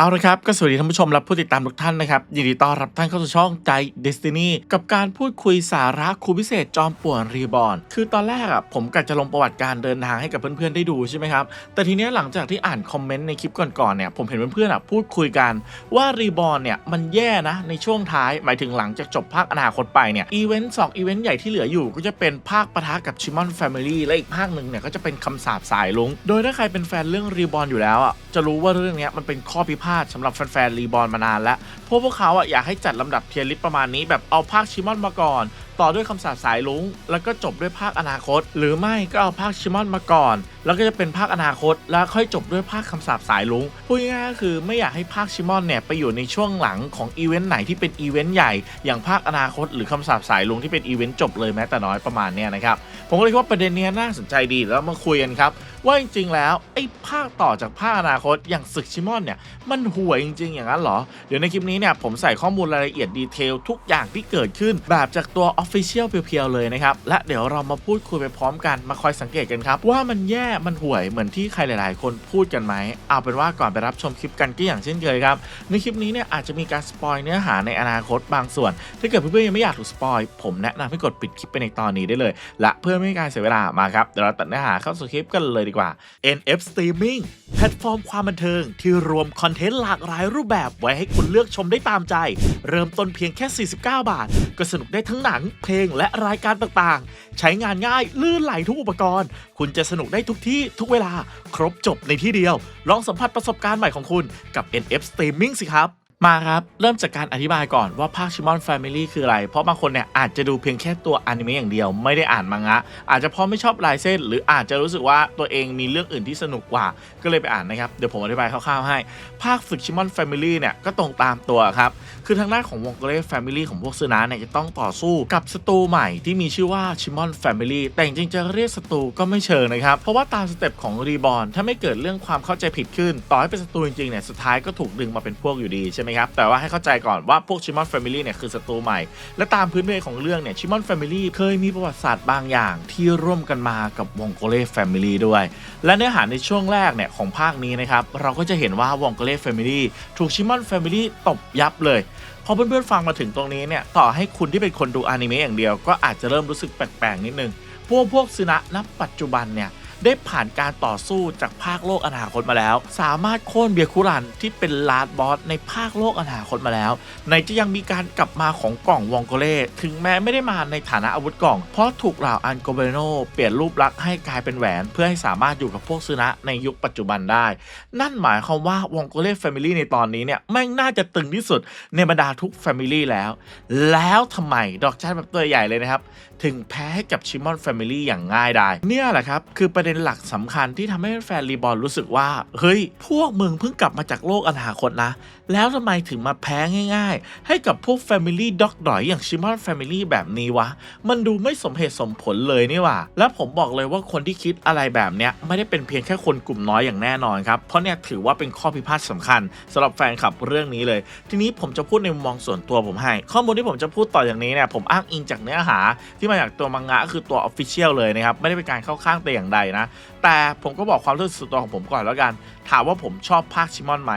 เอาละครับก็สวัสดีท่านผู้ชมและผู้ติดตามทุกท่านนะครับ ยินดีต้อนรับท่านเข้าสู่ช่องใจ Destiny กับการพูดคุยสาระครูพิเศษจอมป่วนรีบอ n คือตอนแรกอะผมกะจะลงประวัติการเดินทางให้กับเพื่อนๆได้ดูใช่ไหมครับ แต่ทีเนี้ยหลังจากที่อ่านคอมเมนต์ในคลิปก่อนๆเนี่ยผมเห็นเพื่อนๆอะพูดคุยกันว่ารีบอ n เนี่ยมันแย่นะในช่วงท้ายหมายถึงหลังจากจบภาคอนาคตไปเนี่ยอีเวนต์สองอีเวนต์ใหญ่ที่เหลืออยู่ก็จะเป็นภาคปะทะกับชิมอนแฟมิลี่และอีกภาคหนึ่งเนี่ยก็จะเป็นคำสาปสายลุงโดยถ้าใครเป็นแฟนเรื่องรีบอ n อยู่แล้วอะจะรู้ว่าเรื่องเนี้ยมันเป็นข้อพิพาทสำหรับแฟนๆรีบอลมานานแล้วพวกพวกเขาอะอยากให้จัดลำดับเทียร์ลิสต์ประมาณนี้แบบเอาภาคชิมอนมาก่อน ต่อด้วยคำสาปสายลุงแล้วก็จบด้วยภาคอนาคต หรือไม่ก็เอาภาคชิมอนมาก่อน แล้วก็จะเป็นภาคอนาคต แล้วค่อยจบด้วยภาคคำสาปสายลุงพูดง่ายๆคือไม่อยากให้ภาคชิมอนเนี่ยไปอยู่ในช่วงหลังของอีเวนต์ไหนที่เป็นอีเวนต์ใหญ่อย่างภาคอนาคต หรือคำสาปสายลุงที่เป็นอีเวนต์จบเลยแม้แต่น้อยประมาณเนี้ยนะครับผมก็เลยคิดว่าประเด็นเนี้ยน่าสนใจดีแล้วมาคุยกันครับว่าจริงๆแล้วไอ้ภาคต่อจากภาคอนาคตอย่างศึกชิมอนเนี่ยมันห่วยจริงๆอย่างนั้นเหรอ เดี๋ยวในคลิปนี้เนี่ยผมใส่ข้อมูลรายละเอียดดีเทลทุกอย่างที่เกิดขึ้นแบบจากตัว Official เพียวๆเลยนะครับ และเดี๋ยวเรามาพูดคุยไปพร้อมกันมาคอยสังเกตกันครับ ว่ามันแย่มันห่วยเหมือนที่ใครหลายๆ คนพูดกันไหม เอาเป็นว่าก่อนไปรับชมคลิปกันก็อย่างเช่นเคยครับ ในคลิปนี้เนี่ยอาจจะมีการสปอยเนื้อหาในอนาคตบางส่วน ถ้าเกิดเพื่อนๆยังไม่อยากถูกสปอยผมแนะนำให้กดปิดคลิปไปในตอนนี้ได้เลย และเพื่อไม่ให้การเสียเวลามาครับเดี๋ยวเราตัดเนื้อหาเข้าสู่คลิปกันเลยดีกว่า NF Streaming แพลตฟอร์มความบันเทิงที่รวมคอนเทนต์หลากหลายรูปแบบไว้ให้คุณเลือกชมได้ตามใจ เริ่มต้นเพียงแค่ 49 บาท ก็สนุกได้ทั้งหนังเพลงและรายการต่างๆ ใช้งานง่ายลื่นไหลทุกอุปกรณ์ คุณจะสนุกได้ทุกที่ทุกเวลา ครบจบในที่เดียว ลองสัมผัสประสบการณ์ใหม่ของคุณกับ NF Streaming สิครับ มาครับเริ่มจากการอธิบายก่อนว่าภาคชิมอนแฟมิลี่คืออะไร เพราะบางคนเนี่ยอาจจะดูเพียงแค่ตัวอนิเมะอย่างเดียวไม่ได้อ่านมังงะ อาจจะเพราะไม่ชอบลายเส้น หรืออาจจะรู้สึกว่าตัวเองมีเรื่องอื่นที่สนุกกว่า ก็เลยไปอ่านนะครับ เดี๋ยวผมอธิบายคร่าวๆให้ ภาคฝึกชิมอนแฟมิลี่เนี่ยก็ตรงตามตัวครับ คือทางด้านของวงโกเล่แฟมิลี่ของพวกซึนะเนี่ยจะต้องต่อสู้กับศัตรูใหม่ที่มีชื่อว่าชิมอนแฟมิลี่แต่จริงๆจะเรียกศัตรูก็ไม่เชิงนะครับเพราะว่าตามสเต็ปของรีบอ n ถ้าไม่เกิดเรื่องความเข้าใจผิดขึ้น ต่อให้เป็นศัตรูจริงๆเนี่ยสุดท้ายก็ถูกดึงมาเป็นพวกอยู่ดีใช่ไหมครับ แต่ว่าให้เข้าใจก่อนว่าพวกชิมอนแฟมิลี่เนี่ยคือศัตรูใหม่ และตามพื้นเพของเรื่องเนี่ยชิมอนแฟมิลี่เคยมีประวัติศาสตร์บางอย่างที่ร่วมกันมากับวงโกเล่แฟมิลี่ด้วย และเนื้อหาในช่วงแรกเนี่ยของภาคนี้นะครับเราก็จะเห็นว่าวงโกเล่แฟมิลี่ถูกชิมอนแฟมิลี่ตบยับเลยพอเพื่อนๆฟังมาถึงตรงนี้เนี่ยต่อให้คุณที่เป็นคนดูอนิเมะอย่างเดียว ก็อาจจะเริ่มรู้สึกแปลกๆนิดนึงพวกพวกซึนะนับปัจจุบันเนี่ย ได้ผ่านการต่อสู้จากภาคโลกอนาคตมาแล้ว สามารถโค่นเบียคุรันที่เป็นลาดบอสในภาคโลกอนาคตมาแล้วในจะยังมีการกลับมาของกล่องวองโกเล่ถึงแม้ไม่ได้มาในฐานะอาวุธกล่อง เพราะถูกเหล่าอันโกเบโนเปลี่ยนรูปลักษณ์ให้กลายเป็นแหวน เพื่อให้สามารถอยู่กับพวกซึนะในยุคปัจจุบันได้ นั่นหมายความว่าวองโกเล่แฟมิลี่ในตอนนี้เนี่ยแม่งน่าจะตึงที่สุดในบรรดาทุกแฟมิลี่แล้ว แล้วทำไมดอกจันแบบตัวใหญ่เลยนะครับ ถึงแพ้ให้กับชิมอนแฟมิลี่อย่างง่ายได้เนี่ยแหละครับคือประเด็นหลักสำคัญที่ทำให้แฟนรีบอลรู้สึกว่า เฮ้ย พวกมึงเพิ่งกลับมาจากโลกอนาคตนะ แล้วทำไมถึงมาแพ้ง่าย ๆ ให้กับพวก Family Dog ดอยอย่างชิมอนแฟมิลี่แบบนี้วะ มันดูไม่สมเหตุสมผลเลยนี่ว่า และผมบอกเลยว่าคนที่คิดอะไรแบบเนี้ยไม่ได้เป็นเพียงแค่คนกลุ่มน้อยอย่างแน่นอนครับ เพราะเนี่ยถือว่าเป็นข้อพิพาทสำคัญสำหรับแฟนคลับเรื่องนี้เลย ทีนี้ผมจะพูดในมุมมองส่วนตัวผมให้ ข้อมูลที่ผมจะพูดต่ออย่างนี้เนี่ยผมอ้างอิงจากเนื้อหา ที่มาจากตัวมังงะก็คือตัว Official เลยนะครับไม่ได้เป็นการเข้าข้างแต่อย่างใดนะแต่ผมก็บอกความรู้สึกส่วนตัวของผมก่อนแล้วกัน ถามว่าผมชอบภาคชิมอนไหม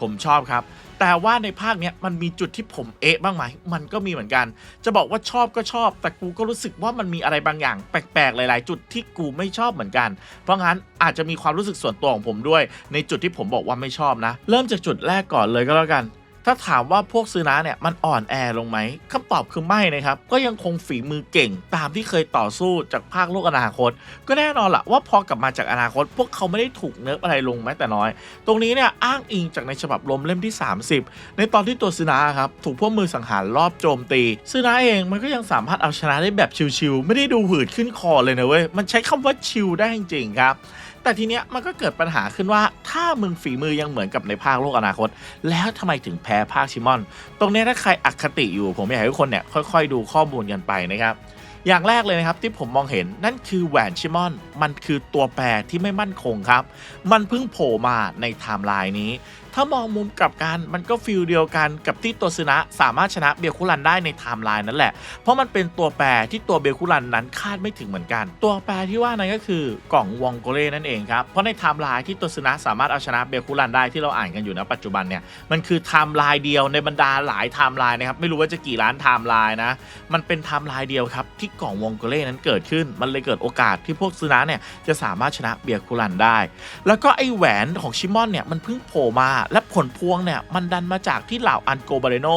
ผมชอบครับ แต่ว่าในภาคเนี้ยมันมีจุดที่ผมเอะบ้างไหม มันก็มีเหมือนกัน จะบอกว่าชอบก็ชอบ แต่กูก็รู้สึกว่ามันมีอะไรบางอย่าง แปลกๆ หลาย ๆ จุดที่กูไม่ชอบเหมือนกัน เพราะงั้นอาจจะมีความรู้สึกส่วนตัวของผมด้วย ในจุดที่ผมบอกว่าไม่ชอบนะ เริ่มจากจุดแรกก่อนเลยก็แล้วกัน ถ้าถามว่าพวกซื้อนะเนี่ยมันอ่อนแอลงไหมคำตอบคือไม่นะครับ ก็ยังคงฝีมือเก่งตามที่เคยต่อสู้จากภาคโลกอนาคต ก็แน่นอนละว่าพอกลับมาจากอนาคต พวกเขาไม่ได้ถูกเนิร์ฟอะไรลงแม้แต่น้อย ตรงนี้เนี่ยอ้างอิงจากในฉบับลมเล่มที่ 30 ในตอนที่ตัวซึนะครับถูกพวกมือสังหารรอบโจมตีซึนะเองมันก็ยังสามารถเอาชนะได้แบบชิวๆไม่ได้ดูหืดขึ้นคอเลยนะเว้ยมันใช้คำว่าชิลได้จริงๆครับ แต่ทีเนี้ยมันก็เกิดปัญหาขึ้นว่าถ้ามึงฝีมือยังเหมือนกับในภาคโลกอนาคต แล้วทำไมถึงแพ้ภาคชิมอน ตรงนี้ถ้าใครอคติอยู่ผมอยากให้ทุกคนเนี่ยค่อยๆ ดูข้อมูลกันไปนะครับอย่างแรกเลยนะครับที่ผมมองเห็นนั่นคือแหวนชิมอน มันคือตัวแปรที่ไม่มั่นคงครับ มันเพิ่งโผล่มาในไทม์ไลน์นี้ ถ้ามองมุมกลับกันมันก็ฟิลเดียวกันกับที่ตัวซึนะสามารถชนะเบียคุรันได้ในไทม์ไลน์นั่นแหละ เพราะมันเป็นตัวแปรที่ตัวเบลคุรันนั้นคาดไม่ถึงเหมือนกัน ตัวแปรที่ว่านั้นก็คือกล่องวองโกเล่นั่นเองครับ เพราะในไทม์ไลน์ที่ตัวซึนะสามารถเอาชนะเบลคุรันได้ที่เราอ่านกันอยู่ณปัจจุบันเนี่ยมันคือไทม์ไลน์เดียวในบรรดาหลายไทม์ไลน์นะครับไม่รู้ว่าจะกี่ล้านไทม์ไลน์นะมันเป็นไทม์ไลน์เดียวครับที่กล่องวองโกเล่นั้นเกิดขึ้น มันเลยเกิดโอกาสที่พวกซึนะเนี่ยจะสามารถชนะเบียคุรันได้ แล้วก็ไอแหวนของชิมอนเนี่ยมันเพิ่งโผล่มาและผลพวงเนี่ยมันดันมาจากที่เหล่าอันโกบาเรโน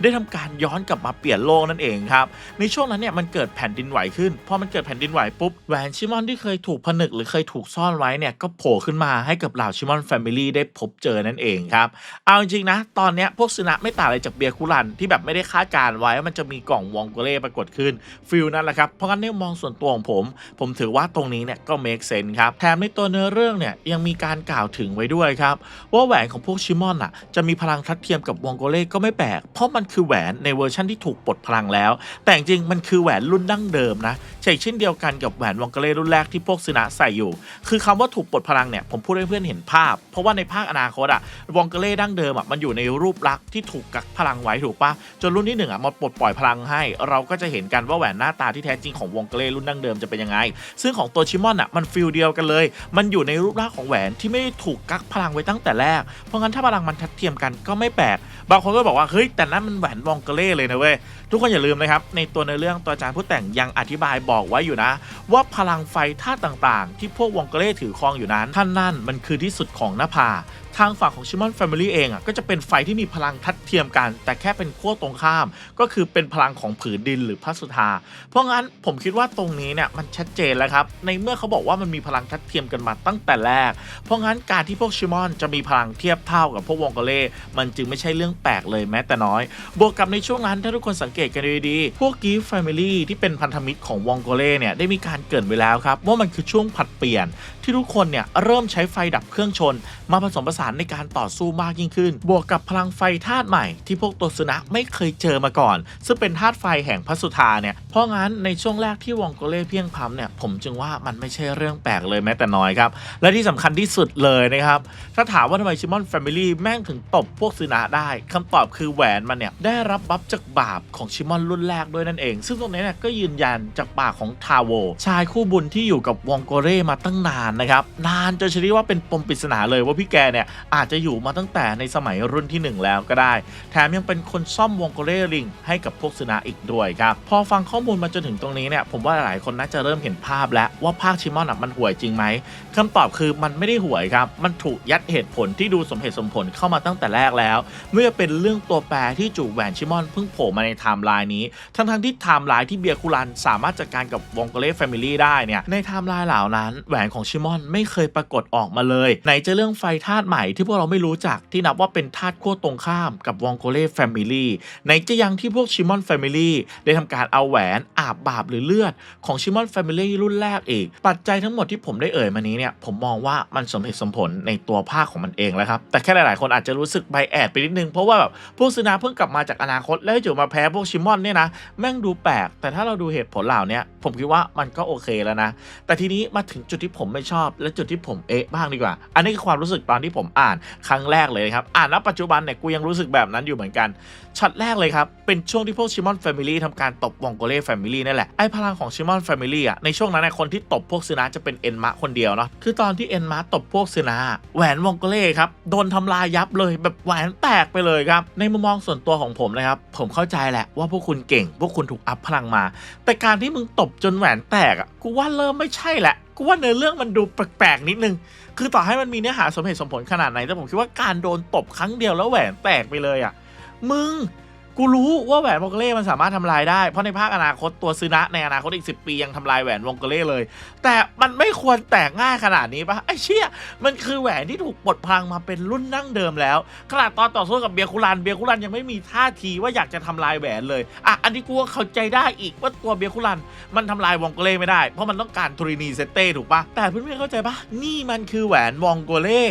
ได้ทำการย้อนกลับมาเปลี่ยนโลกนั่นเองครับ ในช่วงนั้นเนี่ยมันเกิดแผ่นดินไหวขึ้น พอมันเกิดแผ่นดินไหวปุ๊บแหวนชิมอนที่เคยถูกผนึกหรือเคยถูกซ่อนไว้เนี่ยก็โผล่ขึ้นมาให้กับเหล่าชิมอนแฟมิลี่ได้พบเจอนั่นเองครับ เอาจริงๆนะ ตอนเนี้ยพวกซึนะไม่ต่างอะไรจากเบียร์คุรันที่แบบไม่ได้คาดการณ์ไว้ว่ามันจะมีกล่องวองโกเล่ปรากฏขึ้นฟิลนั่นแหละครับเพราะงั้นเนี่ยมองส่วนตัวของผม ผมถือว่าตรงนี้เนี่ยก็ make sense ครับแถมในตัวเนื้อเรื่องเนี่ยยังมีการกล่าวถึงไว้ด้วยครับว่าแหวนของพวกชิมอนอะจะมีพลังทัดเทียมกับวองโกเล่ก็ไม่แปลก เพราะมันคือแหวนในเวอร์ชั่นที่ถูกปลดพลังแล้ว แต่จริงๆมันคือแหวนรุ่นดั้งเดิมนะใช่เช่นเดียวกันกับแหวนวงกเล่รุ่นแรกที่พวกซึนะใส่อยู่ คือคำว่าถูกปลดพลังเนี่ยผมพูดให้เพื่อนเห็นภาพ เพราะว่าในภาคอนาคตอะวงเกเล่ดั้งเดิมอะมันอยู่ในรูปลักษณ์ที่ถูกกักพลังไว้ถูกปะจนรุ่นที่หนึ่งอะมาปลดปล่อยพลังให้ เราก็จะเห็นกันว่าแหวนหน้าตาที่แท้จริงของวงเกเล่รุ่นดั้งเดิมจะเป็นยังไง ซึ่งของตัวชิมอนอะมันฟิลเดียวกันเลย มันอยู่ในรูปลักษณ์ของแหวนที่ไม่ได้ถูกกักพลังไว้ตั้งแต่แรก เพราะงั้นถ้าพลังมันทัดเทียมกันก็ไม่แปลกบางคนก็บอกว่าเฮ้ยแต่นั่นมันแหวนวงกเล่เลยนะเว้ยทุกคนอย่าลืมนะครับในตัวในเรื่องตัวอาจารย์ผู้แต่งยังอธิบายบอกไว้อยู่นะ ว่าพลังไฟธาตุต่างๆ ที่พวกวองเกเล่ถือครองอยู่นั้นท่านนั่นมันคือที่สุดของหน้าผาทางฝั่งของชิมอนแฟมิลี่เองอะก็จะเป็นไฟที่มีพลังทัดเทียมกัน แต่แค่เป็นขั้วตรงข้าม ก็คือเป็นพลังของผืนดินหรือพระสุธา เพราะงั้นผมคิดว่าตรงนี้เนี่ยมันชัดเจนแล้วครับ ในเมื่อเขาบอกว่ามันมีพลังทัดเทียมกันมาตั้งแต่แรก เพราะงั้นการที่พวกชิมอนจะมีพลังเทียบเท่ากับพวกวองโกเล่ มันจึงไม่ใช่เรื่องแปลกเลยแม้แต่น้อย บวกกับในช่วงนั้นถ้าทุกคนสังเกตกันดีๆ พวกกีฟแฟมิลี่ที่เป็นพันธมิตรของวองโกเล่เนี่ยได้มีการเกรินไว้แล้วครับว่ามันคือช่วงผัดเปลี่ยน ที่ทุกคนเนี่ยเริ่มใช้ไฟดับเครื่องชน มาผสมผสานในการต่อสู้มากยิ่งขึ้น บวกกับพลังไฟธาตุใหม่ที่พวกตัวสุนะไม่เคยเจอมาก่อน ซึ่งเป็นธาตุไฟแห่งพระสุธาเนี่ย เพราะงั้นในช่วงแรกที่วองโกเล่เพียงพล้ำเนี่ยผมจึงว่ามันไม่ใช่เรื่องแปลกเลยแม้แต่น้อยครับ และที่สำคัญที่สุดเลยนะครับ ถ้าถามว่าทำไมชิมอนแฟมิลี่แม่งถึงตบพวกซึนะได้คำตอบคือแหวนมันเนี่ยได้รับบัฟจากบาปของชิมอนรุ่นแรกด้วยนั่นเอง ซึ่งตรงนี้เนี่ยก็ยืนยันจากปากของทาโวชายคู่บุญที่อยู่กับวองโกเร่มาตั้งนานนะครับนานจนชนิดว่าเป็นปมปริศนาเลยว่าพี่แกเนี่ยอาจจะอยู่มาตั้งแต่ในสมัยรุ่นที่หนึ่งแล้วก็ได้ แถมยังเป็นคนซ่อมวงโกเล่ลิงให้กับพวกซนะอีกด้วยครับ พอฟังข้อมูลมาจนถึงตรงนี้เนี่ยผมว่าหลายคนน่าจะเริ่มเห็นภาพแล้วว่าภาคชิมอนอะมันห่วยจริงไหมคำตอบคือมันไม่ได้ห่วยครับ มันถูกยัดเหตุผลที่ดูสมเหตุสมผลเข้ามาตั้งแต่แรกแล้ว เมื่อเป็นเรื่องตัวแปรที่จูแหวนชิมอนเพิ่งโผล่มาในไทม์ไลน์นี้ ทั้งๆที่ไทม์ไลน์ที่เบียร์คุรันสามารถจัดการกับวงโกเล่แฟมิลี่ได้เนี่ยในไทม์ไลน์เหล่านั้นแหวนของชิมอนไม่เคยปรากฏออกมาเลย ไหนจะเรื่องไฟธาตุใหม่ที่พวกเราไม่รู้จักที่นับว่าเป็นธาตุขั้วตรงข้ามกับวองโกเล่แฟมิลี่ไหนจะยังที่พวกชิมอนแฟมิลี่ได้ทำการเอาแหวนอาบบาปหรือเลือดของชิมอนแฟมิลี่รุ่นแรกอีก ปัจจัยทั้งหมดที่ผมได้เอ่ยมานี้เนี่ยผมมองว่ามันสมเหตุสมผลในตัวภาคของมันเองแล้วครับ แต่แค่หลายๆ คนอาจจะรู้สึกไบแอดไปนิดนึง เพราะว่าแบบพวกซึนาเพิ่งกลับมาจากอนาคตแล้วจู่มาแพ้พวกชิมอนเนี่ยนะแม่งดูแปลก แต่ถ้าเราดูเหตุผลเหล่านี้ผมคิดว่ามันก็โอเคแล้วนะ แต่ทีนี้มาถึงจุดที่ผมไม่ชอบ และจุดที่ผมเอะบ้างดีกว่า อันนี้คือความรู้สึกตอนที่ผมอ่านครั้งแรกเลยครับ อ่านแล้วปัจจุบันเนี่ยกูยังรู้สึกแบบนั้นอยู่เหมือนกันช็อตแรกเลยครับ เป็นช่วงที่พวกชิมอนแฟมิลี่ทำการตบวองโกเล่แฟมิลี่นั่นแหละ ไอ้พลังของชิมอนแฟมิลี่อะในช่วงนั้นเนยคนที่ตบพวกซึนะจะเป็นเอ็นมะคนเดียวเนาะคือตอนที่เอ็นมะตบพวกซึนะแหวนวองโกเล่ครับโดนทำลายยับเลยแบบแหวนแตกไปเลยครับในมุมมองส่วนตัวของผมนะครับผมเข้าใจแหละว่าพวกคุณเก่ง พวกคุณถูกอัพพลังมา แต่การที่มึงตบจนแหวนแตกอะกูว่าเริ่มไม่ใช่แหละกูว่าเนื้อเรื่องมันดูแปลกๆนิดนึง คือต่อให้มันมีเนื้อหาสมเหตุสมผลขนาดไหนแต่ผมคิดว่าการโดนตบครั้งเดียวแล้วแหวนแตกไปเลยอะ มึง กูรู้ว่าแหวนวงกเล่มันสามารถทำลายได้ เพราะในภาคอนาคตตัวซึนะในอนาคตอีก 10 ปียังทำลายแหวนวงกเล่เลย แต่มันไม่ควรแตกง่ายขนาดนี้ปะไอ้เชี่ยมันคือแหวนที่ถูกปลดพลังมาเป็นรุ่นนั่งเดิมแล้ว ขนาดตอนต่อสู้กับเบียคุรันเบียคุรันยังไม่มีท่าทีว่าอยากจะทำลายแหวนเลยอะอันนี้กูก็เข้าใจได้อีกว่าตัวเบียคุรันมันทำลายวงกเล่ไม่ได้ เพราะมันต้องการทรินีเซเต้ถูกปะแต่เพื่อนๆเข้าใจปะนี่มันคือแหวนวองโกเล่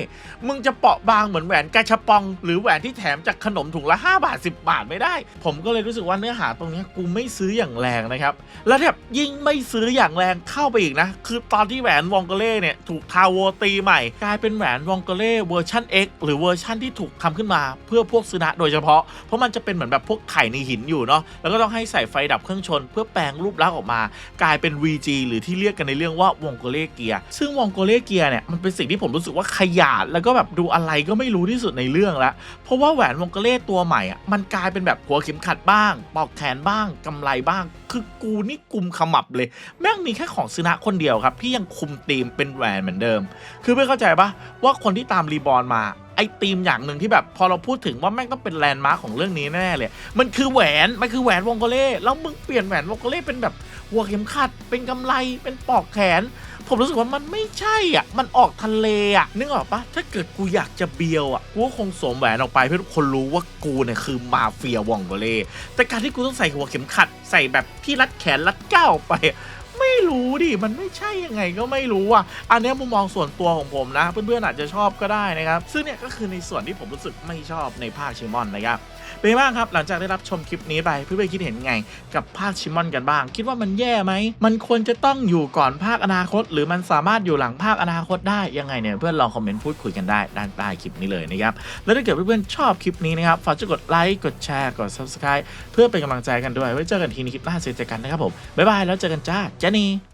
มึงจะเปราะบางเหมือนแหวนกาชปอง หรือแหวนที่แถมจากขนมถุงละ5บาท10 บาทไม่ได้ได้ ผมก็เลยรู้สึกว่าเนื้อหาตรงนี้กูไม่ซื้ออย่างแรงนะครับ แล้วแบบยิ่งไม่ซื้ออย่างแรงเข้าไปอีกนะ คือตอนที่แหวนวองโกเล่เนี่ยถูกทาโวตีใหม่ กลายเป็นแหวนวองโกเล่เวอร์ชัน X หรือเวอร์ชันที่ถูกทำขึ้นมาเพื่อพวกซึนะโดยเฉพาะ เพราะมันจะเป็นเหมือนแบบพวกไข่ในหินอยู่เนาะ แล้วก็ต้องให้ใส่ไฟดับเครื่องชน เพื่อแปลงรูปลักษณ์ออกมา กลายเป็น VG หรือที่เรียกกันในเรื่องว่าวองโกเล่เกียร์ซึ่งวองโกเล่เกียร์เนี่ยมันเป็นสิ่งที่ผมรู้สึกว่าขยาดแล้วก็แบบดูอะไรก็ไม่รู้ที่สุดในเรื่องล้วเพราะว่าแหวนวงโกเล่ตัวใหม่อะมันกลายเป็นแบบหัวเข็มขัดบ้างปลอกแขนบ้างกำไรบ้าง คือกูนี่กุมขมับเลย แม่งมีแค่ของซึนะคนเดียวครับ ที่ยังคุมธีมเป็นแหวนเหมือนเดิม คือไม่เข้าใจปะว่าคนที่ตามรีบอร์นมาไอ้ธีมอย่างหนึ่งที่แบบพอเราพูดถึงว่าแม่งต้องเป็นแลนด์มาร์คของเรื่องนี้แน่เลย มันคือแหวน มันคือแหวนวงโกเล่แล้วมึงเปลี่ยนแหวนวงโกเล่เป็นแบบหัวเข็มขัด เป็นกำไรเป็นปลอกแขน ผมรู้สึกว่ามันไม่ใช่อะ มันออกทะเลอะ นึกออกปะถ้าเกิดกูอยากจะเบียวอะ กูคงสวมแหวนออกไปเพื่อทุกคนรู้ว่ากูเนี่ยคือมาเฟียวองโกเล่แต่การที่กูต้องใส่หัวเข็มขัด ใส่แบบที่รัดแขนรัดเก้าไปไม่รู้ดิ มันไม่ใช่ยังไงก็ไม่รู้อะ อันนี้มุมมองส่วนตัวของผมนะ เพื่อนๆอาจจะชอบก็ได้นะครับ ซึ่งเนี่ยก็คือในส่วนที่ผมรู้สึกไม่ชอบในภาคเชมอนนะครับ เป็นบ้างครับ หลังจากได้รับชมคลิปนี้ไปเพื่อนๆคิดเห็นไง กับภาคชิมอนกันบ้าง คิดว่ามันแย่ไหม มันควรจะต้องอยู่ก่อนภาคอนาคต หรือมันสามารถอยู่หลังภาคอนาคตได้ยังไงเนี่ยเพื่อนลองคอมเมนต์พูดคุยกันได้ด้านใต้คลิปนี้เลยนะครับแล้วถ้าเกิดเพื่อนๆชอบคลิปนี้นะครับฝากจะกดไลค์กดแชร์กด subscribe เพื่อเป็นกำลังใจกันด้วยไว้เจอกันทีในคลิปหน้าเจอกันนะครับผมบ๊ายบายแล้วเจอกันจ้าเจนี่